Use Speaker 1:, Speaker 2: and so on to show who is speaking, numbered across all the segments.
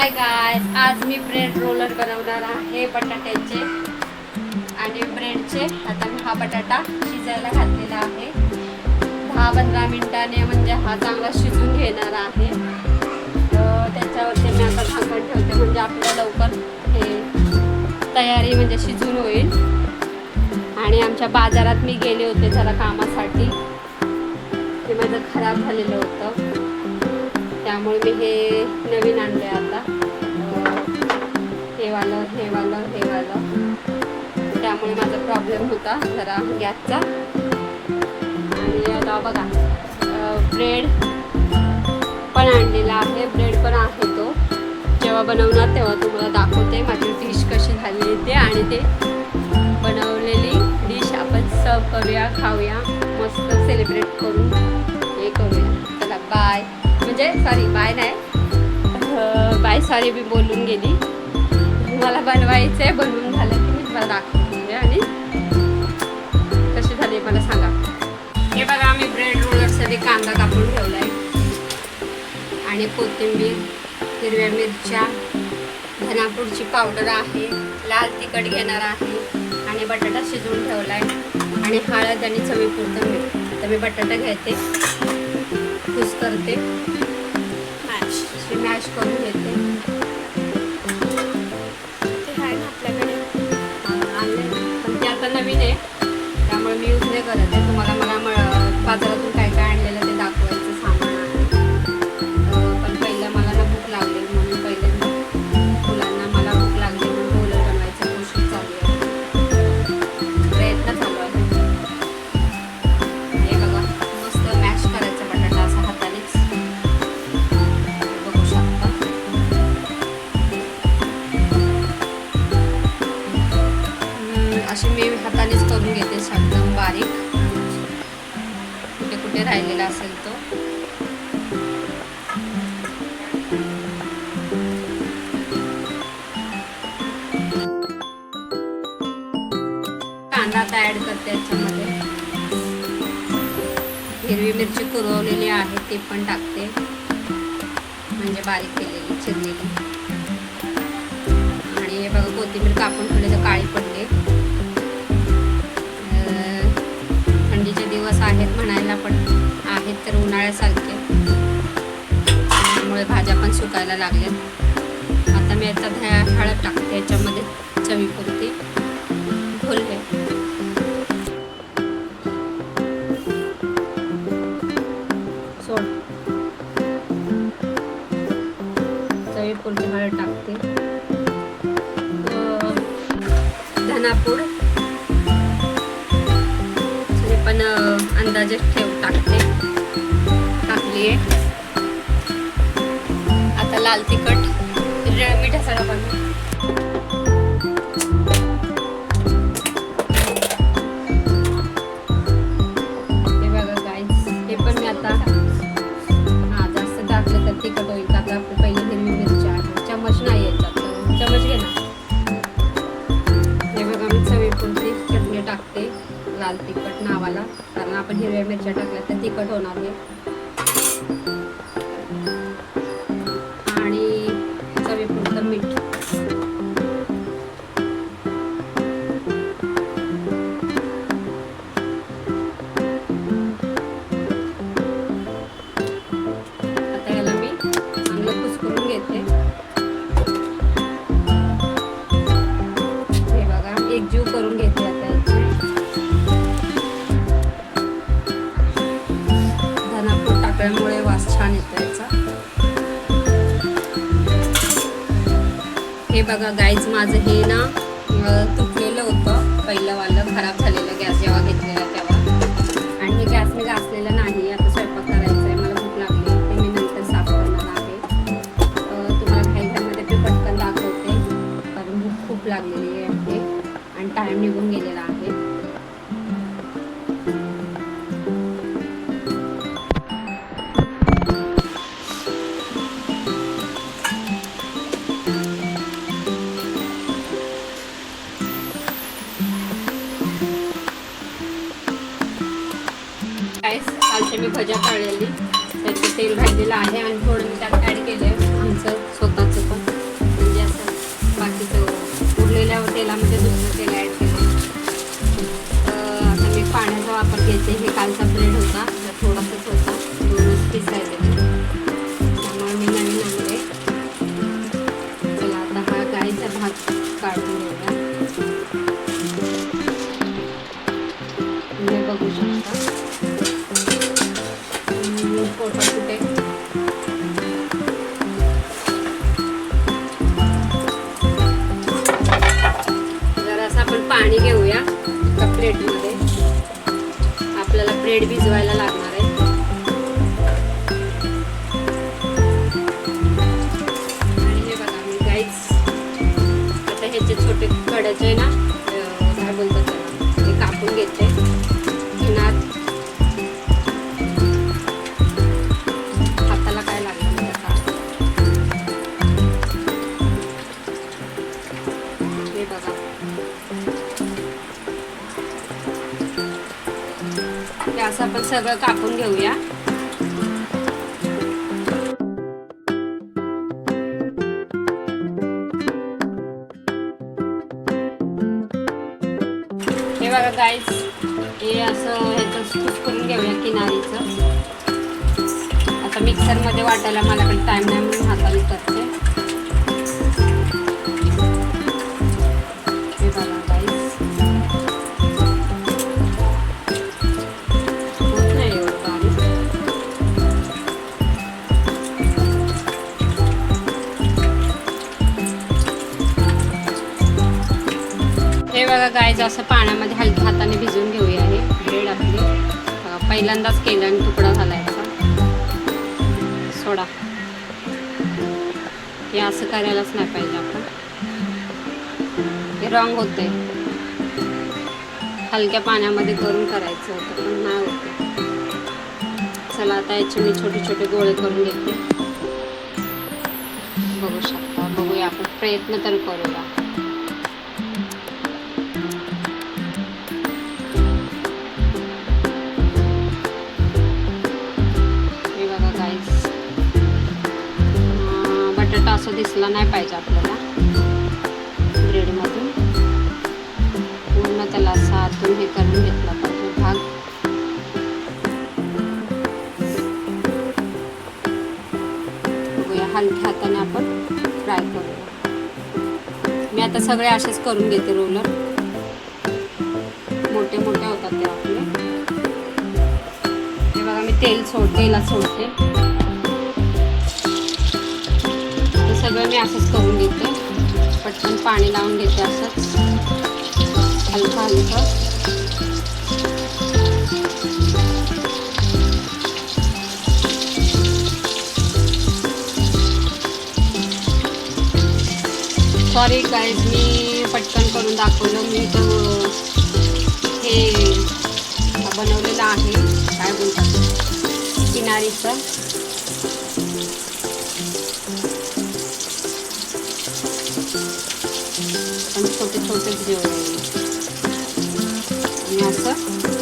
Speaker 1: हाय गाय आज मी bread roller बनवणार आहे बटाट्याचे. आणि ब्रेडचे आता मी हा बटाटा शिजायला घातलेला आहे. दहा पंधरा मिनिटाने म्हणजे हा चांगला शिजून घेणार आहे. त्याच्यावरती मी आता झाकण ठेवते म्हणजे आपल्याला लवकर हे तयारी म्हणजे शिजून होईल. आणि आमच्या बाजारात मी गेले होते जरा कामासाठी. ते माझं खराब झालेलं होतं. त्यामुळे मी हे नवीन आणले आता. हे वालं हे वालं हे वालं. त्यामुळे माझा प्रॉब्लेम होता जरा गॅसचा. आणि आता बघा ब्रेड पण आणलेला आहे. ब्रेड पण आहे तो. जेव्हा बनवणार तेव्हा तुम्हाला दाखवते. माझी डिश कशी झाली ते आणि ते बनवलेली डिश आपण सर्व करूया खाऊया. मस्त सेलिब्रेट करू म्हणजे सॉरी बाय नाही. बाय सॉरी मी बोलून गेली. मला बनवायचं आहे बनवून झालं की मी तुम्हाला दाखवते आणि कशी झाली मला सांगा. हे बघा आम्ही ब्रेड रोलरसाठी कांदा कापून ठेवला आहे आणि कोथिंबीर हिरव्या मिरच्या धनापूरची पावडर आहे लाल तिखट घेणार आहे आणि बटाटा शिजवून ठेवला आहे आणि हळद आणि चवीपुरतं मीठ. तर मी बटाटा घ्यायचे खुश करते. ginástica ou do retém. राहिलेला असेल तो. कांदा आता ऍड करते याच्यामध्ये. हिरवी मिरची कुरवलेली आहे ती पण टाकते. म्हणजे बारीक केलेली चिरलेली. आणि हे बघा कोथिंबीर कापून ठेवले तर काळी पडले. दिवस आहेत म्हणायला पण आहेत तर उन्हाळ्यासारखे. त्यामुळे भाज्या पण सुकायला लागल्या आता मी आता ह्या हळद टाकते. याच्यामध्ये चवीपुरती घोलते पण अं, अंदाजे ठेव टाकते. टाकली आहे आता लाल तिखट रे- मिठाचा पण हे बघा गाईस हे पण मी आता आता असं टाकलं तर तिखट होईल. का आता आपली पहिली हिरवी मिरची आहे चमच नाही याच्यात चमच घे ना. हे बघा मी चवीपुरती चटणी टाकते. लाल तिखट नावाला. कारण आपण हिरव्या मिरच्या टाकल्या तर तिखट होणार नाही. माझं हे ना तुटलेलं होतं पहिलं वालं खराब भजा काढलेली. त्याचं तेल भाजलेलं आहे आणि थोडं मी त्यात ॲड केलं आमचं स्वतःच पण. म्हणजे असं बाकीचं उरलेल्या तेलामध्ये दुसरं तेल ॲड केलं तर आता मी पाण्याचा वापर घ्यायचे हे कालचा ब्रेड होता. तर थोडासा भिजवायला लागणार. सगळं कापून घेऊया. हे बघा गाईस हे असं ह्याचं स्तूप करून घेऊया किनारीचं. आता मिक्सरमध्ये वाटायला मला पण टाईम नाही म्हणून हाताने करते. बघा गाय असं पाण्यामध्ये हलक्या हाताने भिजून घेऊया हे ब्रेड आपली. पहिल्यांदाच केलं आणि तुकडा झाला याचा सोडा. हे असं करायलाच नाही पाहिजे आपण. हे रॉंग होते हलक्या पाण्यामध्ये करून करायचं होतं पण नाही होते. चला आता याचे मी छोटे छोटे गोळे करून घेते. बघू शकता बघूया आपण. प्रयत्न तर करूया. असं दिसला नाही पाहिजे आपल्याला. ब्रेडमधून पूर्ण त्याला असा आतून हे करून घेतला पाहिजे भाग. बघूया हलक्या हाताने आपण फ्राय करूया. मी आता सगळे असेच करून घेते रोलर. मोठे मोठे होतात ते आपले. हे बघा मी तेल सोड तेलात सोडते. सगळं मी असंच करून घेते. पटकन पाणी लावून घेते असंच. हलकं हलकं. सॉरी गाईज मी पटकन करून दाखवलं. मी तर हे बनवलेलं आहे. काय बोलतात? किनारीचं. पण छोटे छोटेच जेवण आणि असं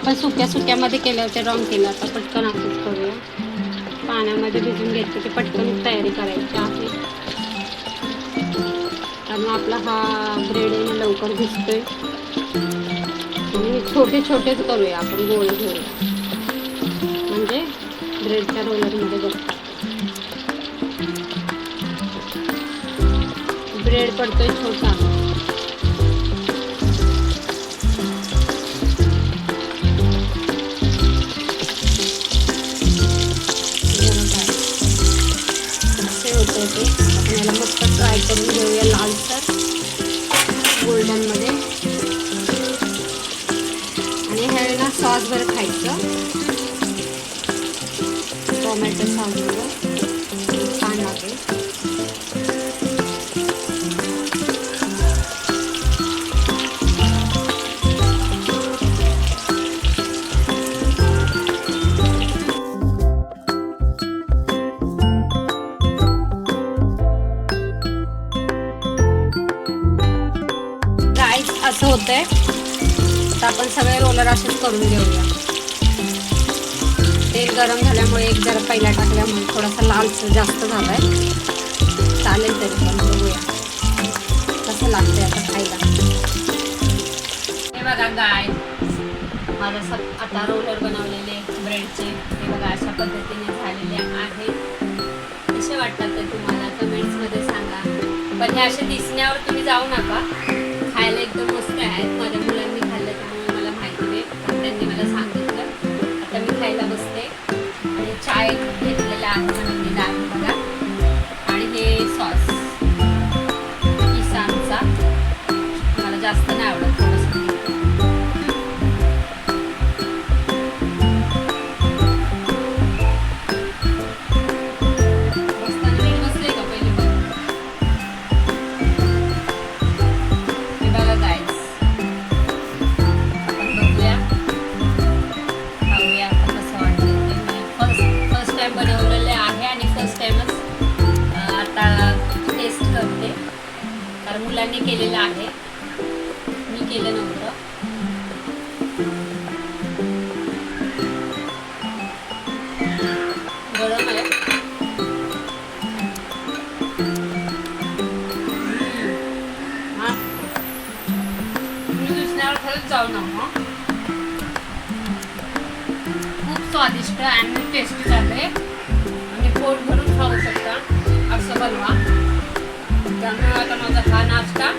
Speaker 1: आपण सुक्या सुक्यामध्ये केलं होते रॉंग केलं आता पटकन असंच करूया. पाण्यामध्ये भिजून घ्यायचं ते पटकन तयारी करायची आहे. कारण आपला हा ब्रेड आहे लवकर भिजतोय. आणि छोटे छोटेच करूया आपण गोळे घेऊया. म्हणजे ब्रेडच्या रोलरमध्ये बसतात ब्रेड पडतोय छोटा असे होते आपण याला मस्त फ्राय करून घेऊया लालसर. गोल्डनमध्ये आणि ह्या ना सॉस बरं खायचं. टोमॅटो सॉस असं होतंय. तर आपण सगळे रोलर असेच करून घेऊया. तेल गरम झाल्यामुळे एक जरा पहिला टाकल्यामुळे थोडासा लालच जास्त झाला आहे चालेल तरी पण बघूया. कसं लागतंय आता खायला. हे बघा गाय माझं सग आता रोलर बनवलेले ब्रेडचे हे बघा अशा पद्धतीने झालेले आहे. कसे वाटतात ते तुम्हाला कमेंट्समध्ये सांगा. पण हे असे दिसण्यावर तुम्ही जाऊ नका. खायला एकदम मस्त आहेत माझ्या मुलांनी खाल्लं त्यामुळे मला माहिती नाही. पण त्यांनी मला सांगितलं. आता मी खायला बसते. आणि चाय घेतलेला आहे. कारण मुलांनी केलेलं आहे. मी केलं नव्हतं. गरम आहे. हा. तुम्ही दुसऱ्यावर खरंच जाऊ नका. खूप स्वादिष्ट आणि टेस्टी झाले आणि पोट भरून खाऊ शकता. असं बनवा. त्यामुळे आता माझा हा नाश्ता